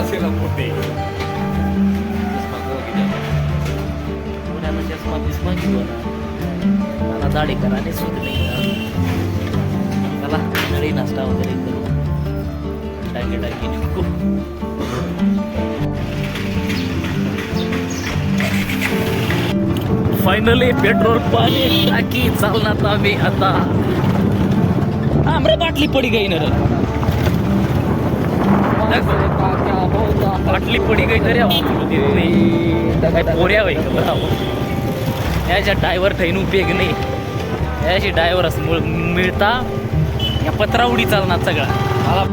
असेल मोठे. पुण्याला चष्मा बिस्मा घेऊ मला दाढी करा आणि सूट नाही करा. चला नळी नाश्ता वगैरे करू. टाकी टाकी निघू. फायनली पेट्रोल पाणी टाकी चालणार आम्ही आता. आमरे बाटली पडी गई ना रे बाटली पडी गई तरी पोऱ्या बाई याच्या ड्रायव्हर ठेवून उपयोग नाही याची ड्रायव्हर मिळता या पत्रावडी चालणार सगळा. मला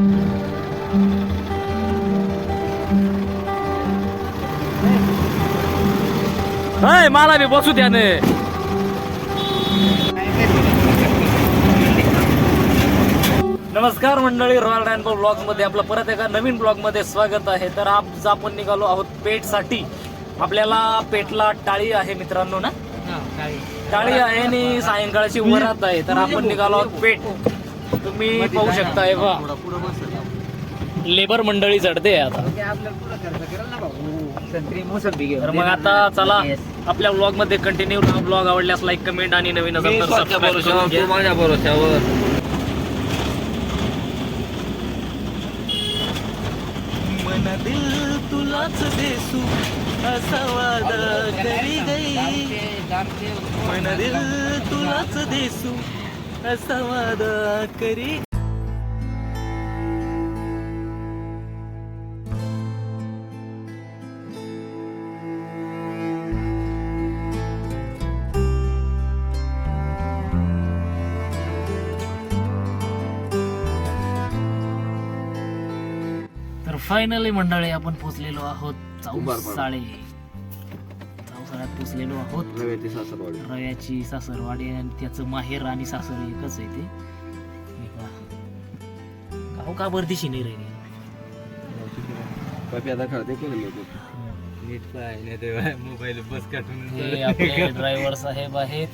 हाय मला बी बसू द्या ने नमस्कार मंडळी रॉयल रॅनबो ब्लॉगमध्ये आपलं परत एका नवीन ब्लॉगमध्ये स्वागत आहे. तर आज आपण निघालो आहोत पेठसाठी. आपल्याला पेटला टाळी आहे मित्रांनो ना? टाळी. आहे आणि सायंकाळची वरात आहे. तर आपण निघालो आहोत पेठ. तुम्ही पाहू शकता हे बा लेबर मंडळी चढते आता. तर मग आता चला आपल्या ब्लॉगमध्ये कंटिन्यू ब्लॉग आवडल्यास लाईक कमेंट आणि नवीन असेल तर सबस्क्राईब करून घ्या. माझ्या भरोश्यावर. मन दिल तुलाच देसू असा वादा करी गई. मन दिल तुलाच देसू असा वादा करी फायनली मंडळी आपण पोचलेलो आहोत. चौसाळे. चौसाळ्यात पोचलेलो आहोत. रव्याची सासरवाडी. आणि त्याचं माहेर आणि सासर एकच आहे ते. हे. गाव का बरदिशी नाही रे मोबाईल बस काढून हे आपले ड्रायव्हर साहेब आहेत.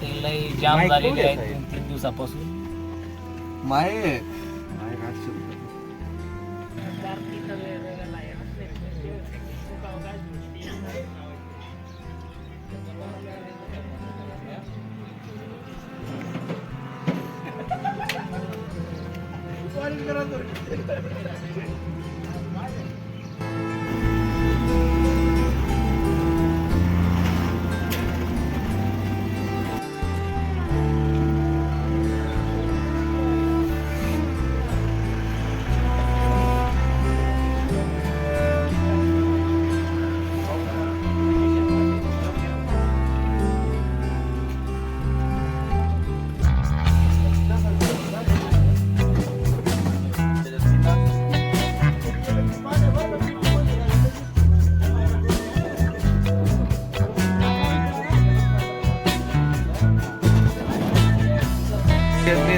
ते लय जाम झालेले आहेत? दोन तीन दिवसापासून. माये इथून मिरवणूक इथून नाही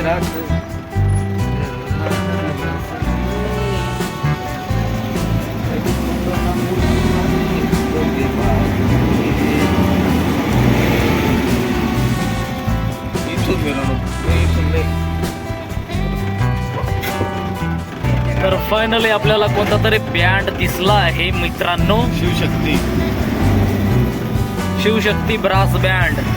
तर फायनली आपल्याला कोणता तरी बँड दिसला आहे मित्रांनो. शिवशक्ती. शिवशक्ती ब्रास बँड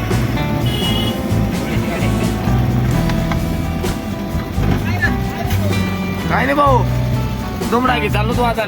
काय नाही भाऊ. दुमडा की चाललो तू आता.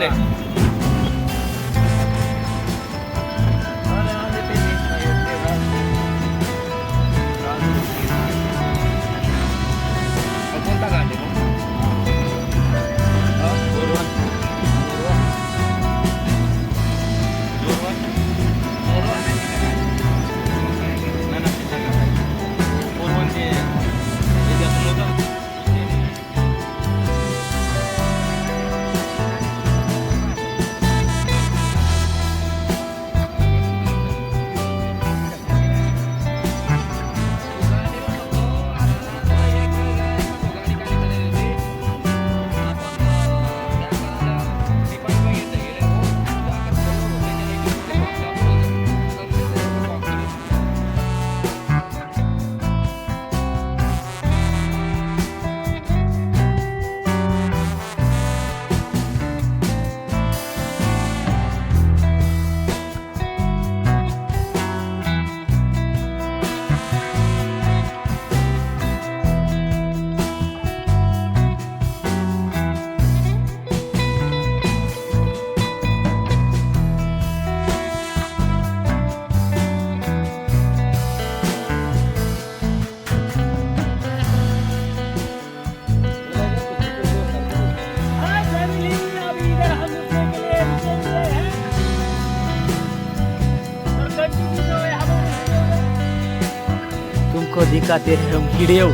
दिखाते हैं हम वीडियो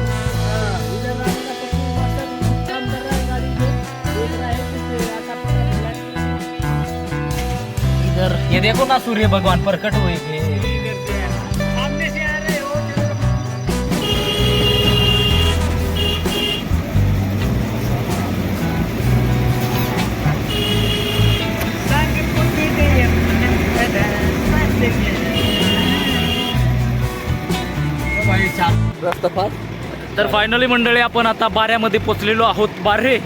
इधर ये देखो ना सूर्य भगवान प्रकट हुए थे रस्ता फार तर फायनली मंडळी आपण आता बाऱ्यामध्ये पोचलेलो आहोत. बारे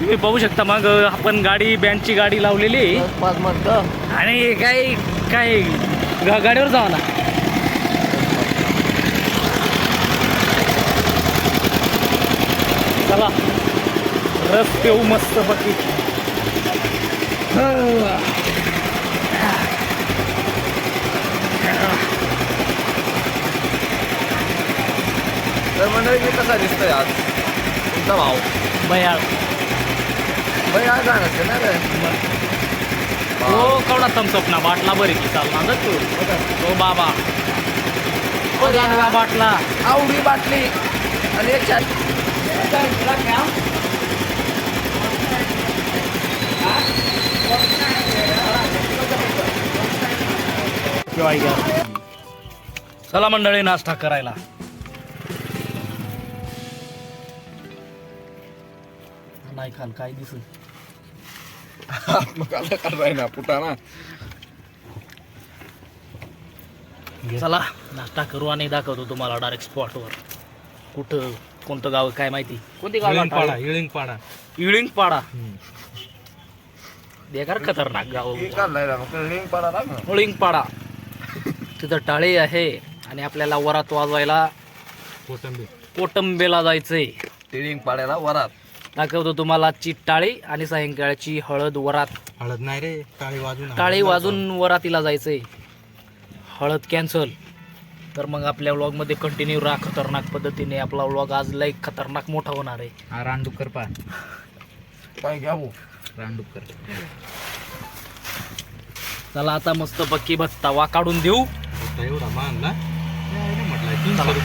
तुम्ही पाहू शकता मग आपण गाडी बँडची गाडी लावलेली. पाच आणि काय काय गा- गाडीवर जावा ना. चला. रस पेऊ मस्त बाकी तर मंडळी मी कसा दिसतोय आज? तुमचा भाऊ? बयाळ बाई आज जाणार ना रे. हो केवढा थम्सअप ना बाटला बरी की चाल ना तू? हो बाबा. हो जानवा बाटला. आवडी बाटली आणि एक चार. चला मंडळी नाश्ता करायला. खाल काय दिसल मग आता कराय ना पुटा ना चला नाश्ता करू आणि दाखवतो तुम्हाला डायरेक्ट स्पॉटवर कुठं कोणतं गाव आहे काय माहिती? कोणती गाव इळिंगपाडा इळिंगपाडा. इळिंग पाडा बेकार खतरनाक गाव काढलाय ना मग लिंक पडा ना. इळिंग पाडा तिथं टाळे आहे आणि आपल्याला वरात वाजवायला कोथंबीर. कोटंबेला जायचंय. लिंक पाड्याला वरात. दाखवतो तुम्हाला आजची टाळी आणि सायंकाळची हळद वरात. हळद नाही रे टाळी वाजून टाळी वाजून वरातीला जायचंय. हळद कॅन्सल तर मग आपल्या व्लॉगमध्ये कंटिन्यू राहा खतरनाक पद्धतीने. आपला व्लॉग आज लई खतरनाक मोठा होणार आहे. हा रानडुक्कर पा काय घ्या भाऊ? रानडुक्कर. चला आता मस्त पक्की भत्तावा काढून देऊ. एवढा मानला म्हटलं तीनशे रुपये.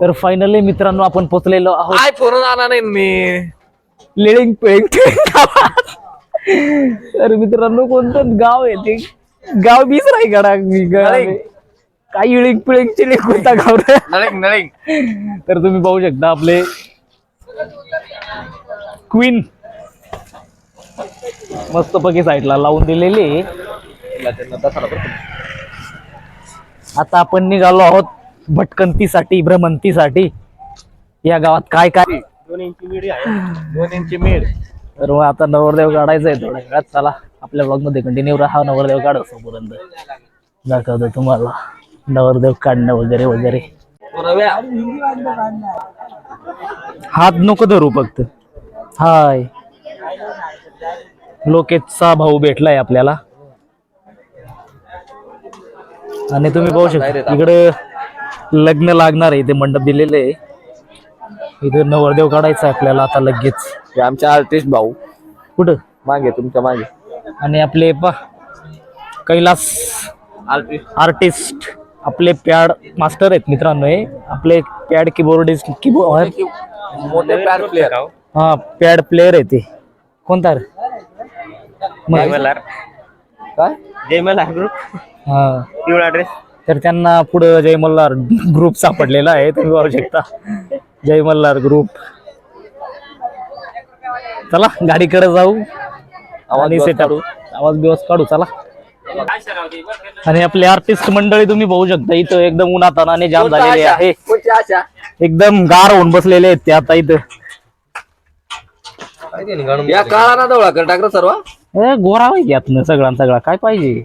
तर फायनली मित्रांनो आपण पोचलेलो आहोत. आय फोन आणा नाही मी. लिळिंग पिळिंग गावात तर मित्रांनो कोणतं गाव आहे ते? गाव बीच राही गडा नळिंग. काय इळिंग पिळिंग चिलिंग कोणता गाव रे? नळिंग नळिंग. तर तुम्ही पाहू शकता आपले क्वीन मस्त पकी साईडला लावून दिलेली. आहे. आता आपण निघालो आहोत भटकंतीसाठी भ्रमंतीसाठी. या गावात काय काय? दोन इंची मीड तर मग आता नवरदेव काढायचा आहे थोड्या वेळात. चला आपल्या ब्लॉगमध्ये कंटिन्यू राहा. नवरदेव काढ पर्यंत दाखवतो तुम्हाला. नवरदेव काढणं वगैरे वगैरे. हात नको धरू फक्त. हाय. लोकेशचा भाऊ भेटलाय आपल्याला. आणि तुम्ही पाहू शकता इकडे लग्न लागणार आहे ते मंडप दिलेले आहे. इथं नवरदेव काढायचा आहे आपल्याला आता लगेच. हे आमचे आर्टिस्ट भाऊ. कुठं? मागे तुमच्या मागे. आणि आपले पा कैलास आर्टिस्ट आर्टिस्ट आपले पॅड मास्टर आहेत मित्रांनो हे. आपले पॅड कीबोर्डिस्ट कीबोर्ड मोठे प्लेअर हा पॅड प्लेअर आहे ते. कोणता रे? मग- काय? जयमल ग्रुप हा. पिवळा ड्रेस तर त्यांना पुढं जय मल्हार ग्रुप सापडलेला आहे तुम्ही पाहू शकता. जय मल्हार ग्रुप चला गाडीकडे जाऊ. बिवास सेटअप आवाज बिवास काढू चला. आणि आपले आर्टिस्ट मंडळी तुम्ही पाहू शकता इथं एकदम उन्हातानाने जाम झालेले आहे. एकदम गार होऊन बसलेले आहेत ते आता इथं. या काळा ना दवळा कर टाकर सर्व? गोरा आहे यातनं सगळा सगळा. काय पाहिजे?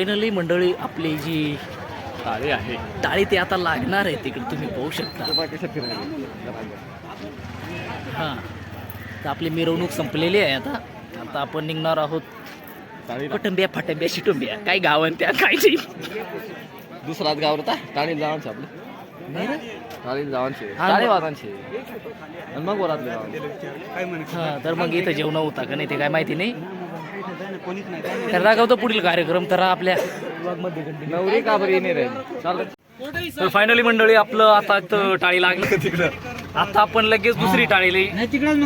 फायनली मंडळी आपली जी टाळी आहे. टाळी ते आता लागणार आहे तिकडे तुम्ही पाहू शकता. हां. तर आपली मिरवणूक संपलेली आहे आता. आता आपण निघणार आहोत पटंब्या फटंब्या शिटुंब्या. काय गावन त्या? काय नाही. दुसराच गाव होता टाळी जावांचे आपले. नाही रे? टाळी जावांचे. हा, टाळी मग- वाजांचे गावांचे हा तर मग इथं जेवण होता का नाही ते काय माहिती नाही. तर दाखवतो पुढील कार्यक्रम तर आपल्या नवरी का बरी तर फायनली मंडळी आपलं आता टाळी लागली. तिकडं आता आपण लगेच दुसरी टाळी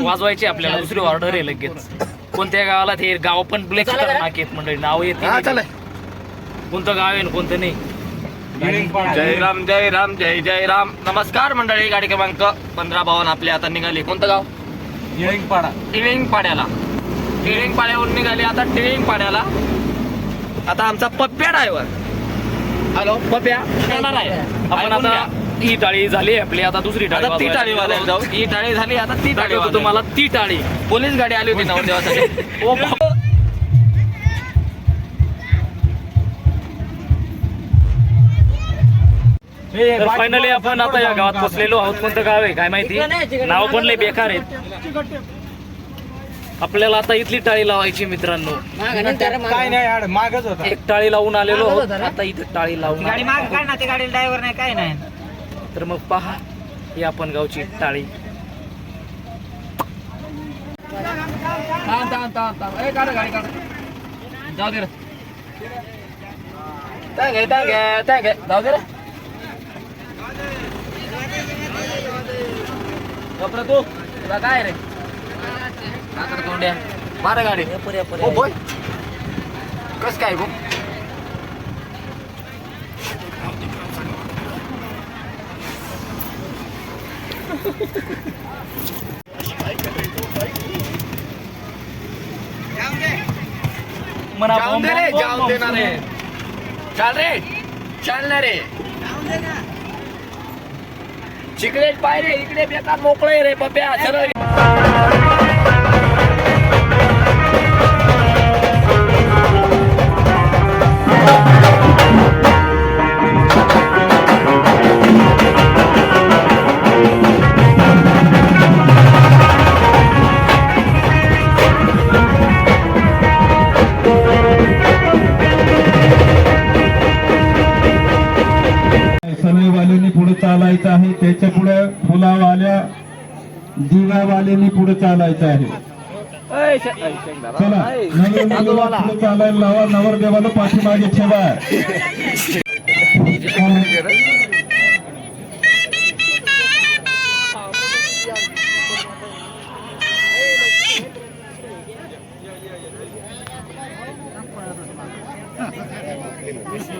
वाजवायची आपल्याला. दुसरी ऑर्डर आहे लगेच. कोणत्या गावाला ते गाव पण ब्लॅक खतरनाक आहेत मंडळी. नाव येत हा कोणतं गाव आहे कोणतं नाही. जय राम जय राम जय जय राम. नमस्कार मंडळी गाडी क्रमांक पंधरा बावन्न आपले आता निघाले. कोणतं गाव? पाडा टिळिंग पाड्याला टिळिंग पाड्यावरून निघाले. आता टिळिंग पाड्याला आता आमचा पप्प्या ड्रायव्हर हॅलो पप्प्या येणार आहे. आपण आता ही टाळी झाली आपली. आता दुसरी टाळी आता ती. टाळी जाऊ. ही टाळी झाली आता ती टाळी वाजवू. तुम्हाला ती टाळी. पोलीस गाडी आली होती ओ बाप. तर फायनली आपण आता या गावात पोचलेलो आहोत. कोणतं गाव आहे काय माहिती? नाव पण लय बेकार आहेत. आपल्याला आता इथली टाळी लावायची मित्रांनो. काय नाही यार मागच होता. एक टाळी लावून आलेलो आहोत. आता इथे टाळी लावून गाडी माग काढ ना ते गाडीला ड्रायव्हर नाही काय नाही. तर मग पहा ही आपण गावची टाळी. जाऊ दे रे. तांगे तांगे तांगे जाऊ दे रे. गप्र तू. तुला काय रे? तोंड्या. गाडी. बोय कस काय गो? जाऊन दे रे जाऊन दे ना रे चाल रे चाल ना रे चिकलेट पाय रे इकडे बेकार मोकळे रे पप्या सरळ चालायचं आहे त्याच्या पुढे फुलावाल्या दिव्यावाल्यांनी पुढे चालायचं आहे. चला नवीन चालायला लावा नवरदेवाला पाठीमागे ठेवा.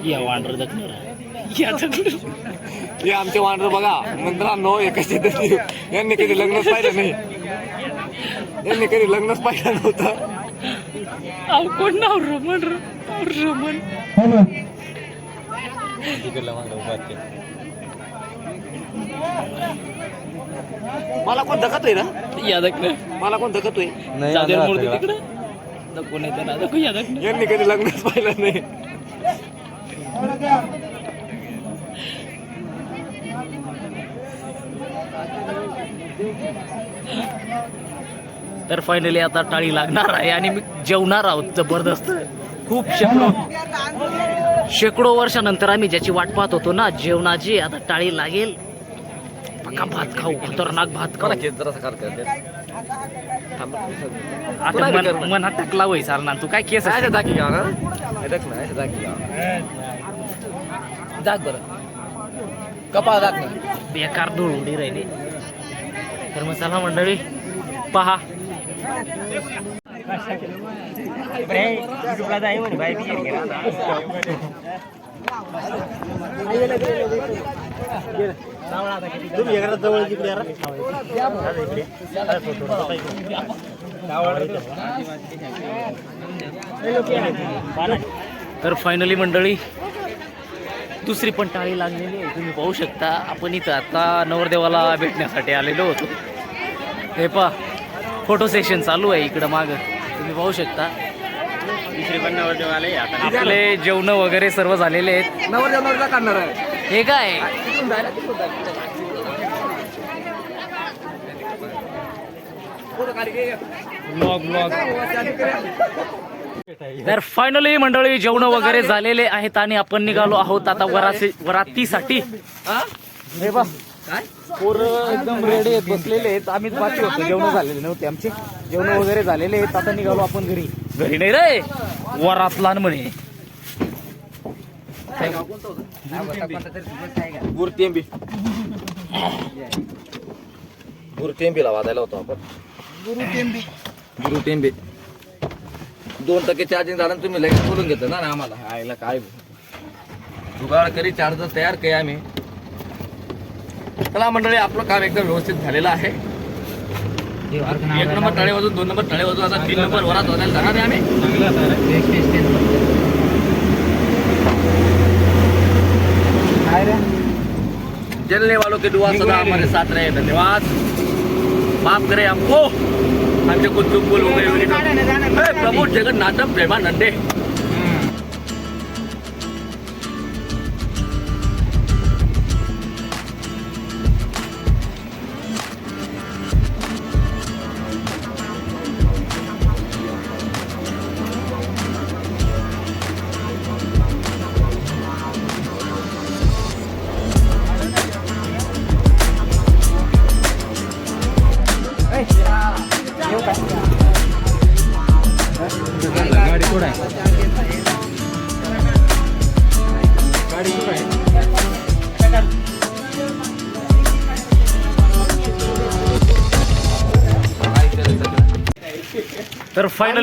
या वांडर दखणार या दखणार हे आमचे वांडर बघा. मंत्रांनो एकाची तरी यांनी कधी लग्नच पाहिलं नाही. यांनी कधी लग्नच पाहिलं नव्हतं. कोण नाव रमण रमण हॅलो. मला कोण धकत आहे ना? या दखणार मला कोण धकतोय मूर्ती तिकडं. नाही तर दखणार यांनी कधी लग्नच पाहिलं नाही. तर फायनली आता टाळी लागणार आहे आणि मी जेवणार आहोत जबरदस्त. खूप शेकडो शेकडो वर्षानंतर आम्ही ज्याची वाट पाहत होतो ना जेवणाची आता टाळी लागेल. पक्का भात खाऊ खतरनाक भात खाऊ. आता मन मनात टाकला होई सारणार तू काय केस ऐसे दाखी घ्या ना देख ना ऐसे दाखी घ्या दाख बरं. कपाळ दाख बेकार धूळ उडी राहिली. तर मग चला मंडळी पहा. युट्यूबला जाई म्हणे तर फायनली मंडळी दुसरी पण टाळी लागलेली आहे. तुम्ही पाहू शकता आपण इथं आता नवरदेवाला भेटण्यासाठी आलेलो होतो. हे पा फोटो सेशन चालू आहे इकडं मागं. तुम्ही पाहू शकता. आपले जेवण वगैरे सर्व झालेले आहेत. नवर जनवरचा काढणार आहे. हे काय? तिथून जायला तर फायनली मंडळी जेवण वगैरे झालेले आहेत आणि आपण निघालो आहोत आता वरासी वरातीसाठी. हा? बा काय? पोरं एकदम रेडी आहेत बसलेले आहेत. आम्हीच बाकी होतो जेवण झालेले नव्हते आमचे. जेवण वगैरे झालेले आहेत. आता निघालो आपण घरी. घरी नाही रे. वरात लहान म्हणे. गुरुटेंबी गुरुटेंबीला वाजायला होतो आपण. गुरुटेंबी गुरुटेंबी दोन टक्के चार्जिंग झालं तुम्ही लगेच बोलून घेता ना आम्हाला. आईला काय जुगाड करी चार्जर तयार केला आम्ही. चला मंडळी आपलं काम एकदम व्यवस्थित झालेलं आहे. एक नंबर टाळे वाजून दोन नंबर टाळे वाजून आता तीन नंबर वरात वाजायला जाणार आहे आम्ही. जलने वालों के दुआ सदा हमारे साथ रहे धन्यवाद. माफ करे हमको. कुछ चुप बोल हे प्रभु जगन्नाथ प्रेमानंदे.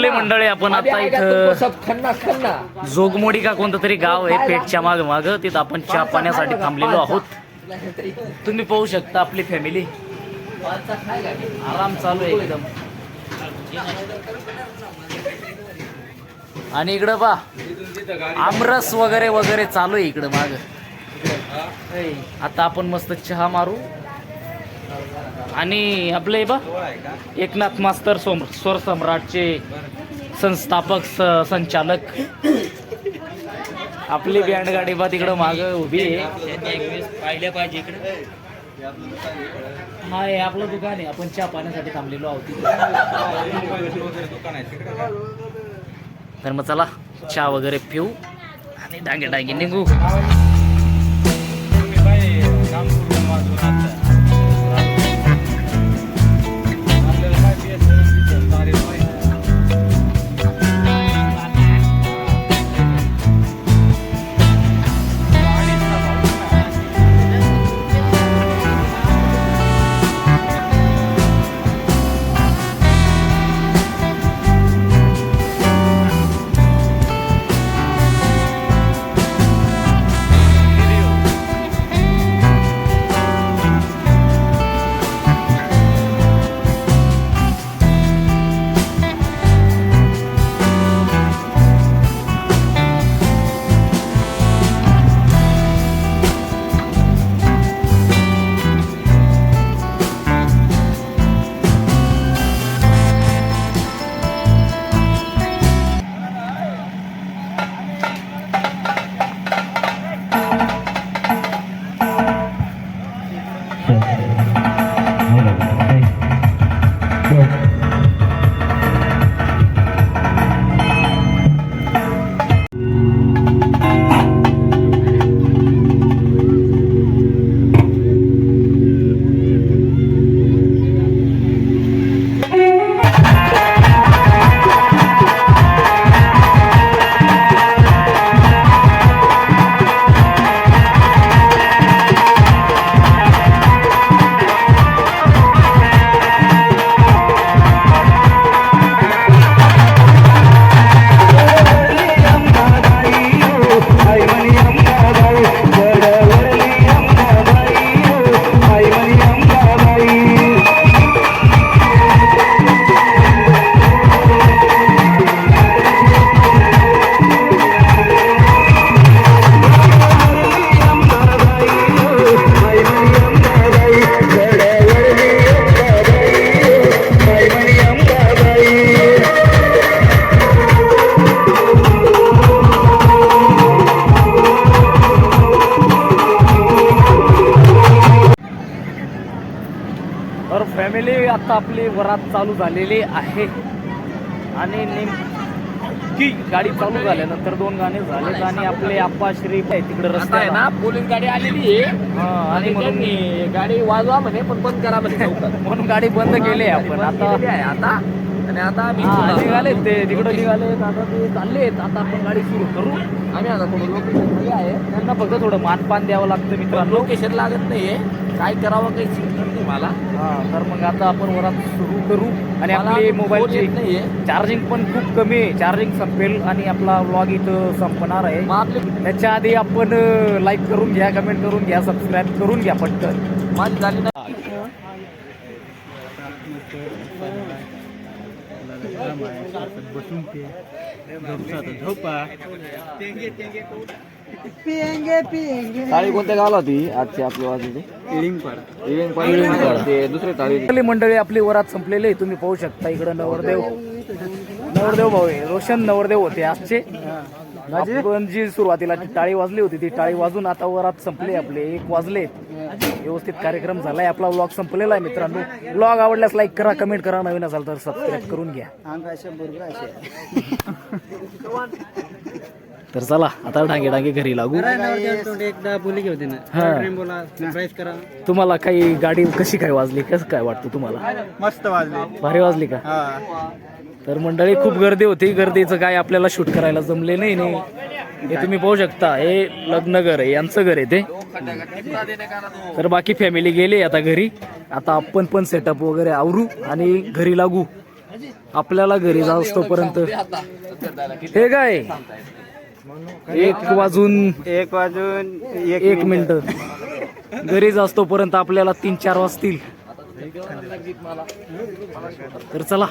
फायनली मंडळी आपण आता इथं सब खन्ना खन्ना? जोगमोडी का कोणतं तरी गाव आहे पेठच्या माग माग तिथं आपण चहा पाण्यासाठी थांबलेलो आहोत. तुम्ही पाहू शकता आपली फॅमिली आराम चालू आहे एकदम. आणि इकडं बा आमरस वगैरे वगैरे चालू आहे इकडं माग. आता आपण मस्त चहा मारू. आणि आपले बा एकनाथ मास्तर सोम स्वर सम्राटचे संस्थापक स- संचालक. आपली बँड गाडी बा तिकडं माग उभी आहे. पाहिल्या पाहिजे इकडे हा हे आपलं दुकान आहे. आपण चहा पाण्यासाठी थांबलेलो आहोत तर मग चला चहा वगैरे पिऊ आणि डांगे डांगे निघू. 对 आता आपली वरात चालू झालेली आहे. आणि नेमकी गाडी चालू झाल्यानंतर दोन गाणे झाले आणि आपले आप्पा श्री तिकडे आता आहे ना पोलीस गाडी आलेली आहे. आणि आणि म्हणून त्यांनी गाडी वाजवा म्हणे पण बंद करा म्हणे लवकर. म्हणून गाडी बंद केली आहे आपण. बंद आता आहे. आता आणि आता आम्ही हा, निघाले ते तिकडे निघाले आता ते चाललेत आता आपण गाडी सुरू करू. आम्ही आता थोडं लोकेशनमध्ये आहे. त्यांना फक्त थोडं मानपान द्यावं लागतं मित्रांनो. लोकेशन लागत नाहीये. काय करावं काही नाही. मला हा तर मग आता आपण वरात सुरू करू. आणि आपली मोबाईलची चार्जिंग पण खूप कमी आहे. चार्जिंग संपेल आणि आपला व्लॉग इथं संपणार आहे. आपले त्याच्या आधी आपण लाईक करून घ्या कमेंट करून घ्या सबस्क्राईब करून घ्या पटकन. माझी झाली ना बसून ते झोपा. टाळी कोणत्या गावाला होती? आजची आपली वाजली ते दुसरे आपली मंडळी आपली वरात संपलेली आहे. तुम्ही पाहू शकता इकडं नवरदेव. नवरदेव भाऊ आहे. रोशन नवरदेव होते आजचे. आपण जी सुरुवातीला ती टाळी वाजली होती. ती टाळी वाजून आता वरात संपली आपले. एक वाजले. व्यवस्थित कार्यक्रम झालाय. आपला व्लॉग संपलेला आहे मित्रांनो. व्लॉग आवडल्यास लाईक करा कमेंट करा. नवीन असाल तर सबस्क्राईब करून घ्या. तर चला आता डांगे डांगे घरी लागू. एकदा बोली घेऊ ना हा. बोला सरप्राईज करा. तुम्हाला काही गाडी कशी काय वाजली कसं काय वाटतं तुम्हाला? मस्त वाजले. भारी वाजली का? हा. तर मंडळी खूप गर्दी होती. गर्दीचं काय आपल्याला शूट करायला जमले नाही नाही. हे तुम्ही पाहू शकता. हे लग्न घर आहे यांचं घर आहे ते. तर बाकी फॅमिली गेली आता घरी. आता आपण पण सेटअप वगैरे आवरू आणि घरी लागू. आपल्याला घरी जाऊस तोपर्यंत. हे काय? एक वाजून एक वाजून एक मिनिट. घरी जाऊस तोपर्यंत आपल्याला तीन चार वाजतील. तर चला.